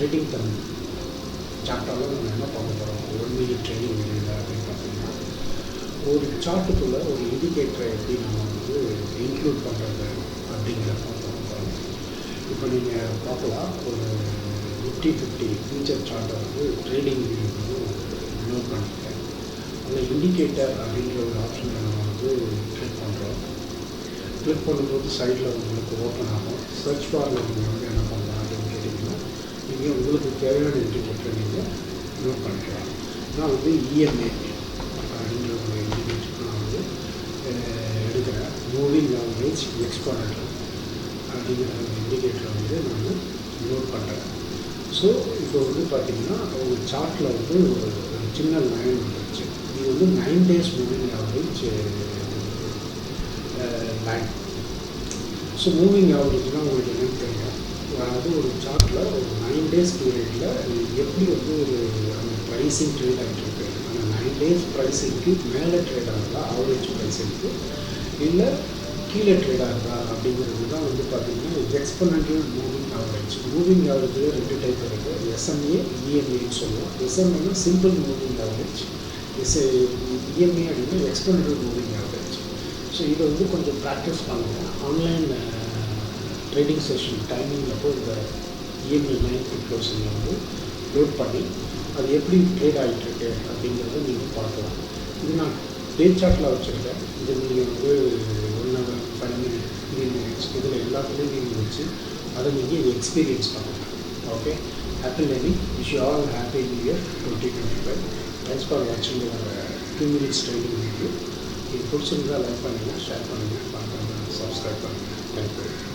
நம்ம என்ன பார்க்க போகிறோம் ஒன் மினிட் ட்ரைனிங் வீடியோவில் அப்படின்னு பார்த்தீங்கன்னா ஒரு சார்ட்டுக்குள்ளே ஒரு இண்டிகேட்டரை எப்படி நம்ம வந்து இன்க்ளூட் பண்ணுறது அப்படிங்கிறத பார்க்க போகிறோம் இப்போ நீங்கள் பார்க்கலாம். ஒரு ஃபிஃப்டி ஃபிஃப்டி ஃபியூச்சர் சார்ட்டை வந்து ட்ரேடிங் வந்து நோட் பண்ணிட்டேன் அதில் இண்டிகேட்டர் அப்படிங்கிற ஒரு ஆப்ஷனை நம்ம வந்து கிளிக் பண்ணுறோம் கிளிக் பண்ணும்போது சைடில் உங்களுக்கு ஓப்பன் ஆகும். சர்ச் பாரில் நீங்கள் வந்து என்ன பண்ணுறோம் நீங்கள் உங்களுக்கு தேவையான இண்டிகேட்டரை நீங்கள் நோட் பண்ணிக்கலாம். நான் வந்து இஎம்ஏ அப்படின்ற ஒரு இண்டிகேட்டர் நான் வந்து எடுக்கிறேன். மூவிங் லாங்குவேஜ் எக்ஸ்பார்ட் அப்படிங்கிற ஒரு இண்டிகேட்டரை வந்து நான் நோட் பண்ணுறேன் ஸோ இப்போ வந்து பார்த்தீங்கன்னா ஒரு சார்ட்டில் வந்து ஒரு ஒரு சின்ன லைன் வந்துருச்சு. இது வந்து nine days moving average line so moving ஆவரேஜ்னால் உங்களுக்கு என்னன்னு தெரியும் அதாவது ஒரு சார்ட்டில் ஒரு நைன் டேஸ் பீரியடில் எப்படி வந்து ஒரு அந்த ப்ரைஸிங் ட்ரேட் ஆகிட்டு அந்த நைன் டேஸ் ப்ரைஸிங்க்கு மேலே ட்ரேட் ஆகுதா? ஆவரேஜ் ப்ரைஸிங்க்கு இல்லை கீழே ட்ரேட் ஆகுதா? அப்படிங்கிறது தான் வந்து பார்த்தீங்கன்னா எக்ஸ்பனண்டியல் மூவிங் ஆவரேஜ் மூவிங் ஆவரேஜில் ரெண்டு டைப் இருக்குது எஸ்எம்ஏ இஎம்ஏன்னு சொல்லுவோம். எஸ்எம்ஏனா simple moving average S EMA அப்படின்னா எக்ஸ்பனண்டியல் மூவிங் ஆவரேஜ் ஸோ இதை வந்து கொஞ்சம் ப்ராக்டிஸ் பண்ணுங்கள் ஆன்லைன் ட்ரேடிங் செஷன் டைமிங்கில் போய் இந்த இஎம்ஐ நைன்த் க்ளோசிங்கில் வந்து லோட் பண்ணி அது எப்படி ட்ரேட் ஆகிட்டுருக்கு அப்படிங்கிறத நீங்கள் பார்க்கலாம். இது நான் டே சார்ட்டில் வச்சுருக்கேன். இது நீங்கள் வந்து one hour five minute three minutes இதில் எல்லாத்துலேயும் நீங்கள் வச்சு அதை நீங்கள் எக்ஸ்பீரியன்ஸ் பண்ணலாம். Okay happy learning wish you all happy new year twenty twenty five thanks for வாட்சிங் டூ மினிட்ஸ் ட்ரைனிங் வீடியோ இது பிடிச்சிருந்தா லைக் பண்ணுங்கள் ஷேர் பண்ணுங்கள் பார்க்குறேன் சப்ஸ்கிரைப் பண்ணுங்கள்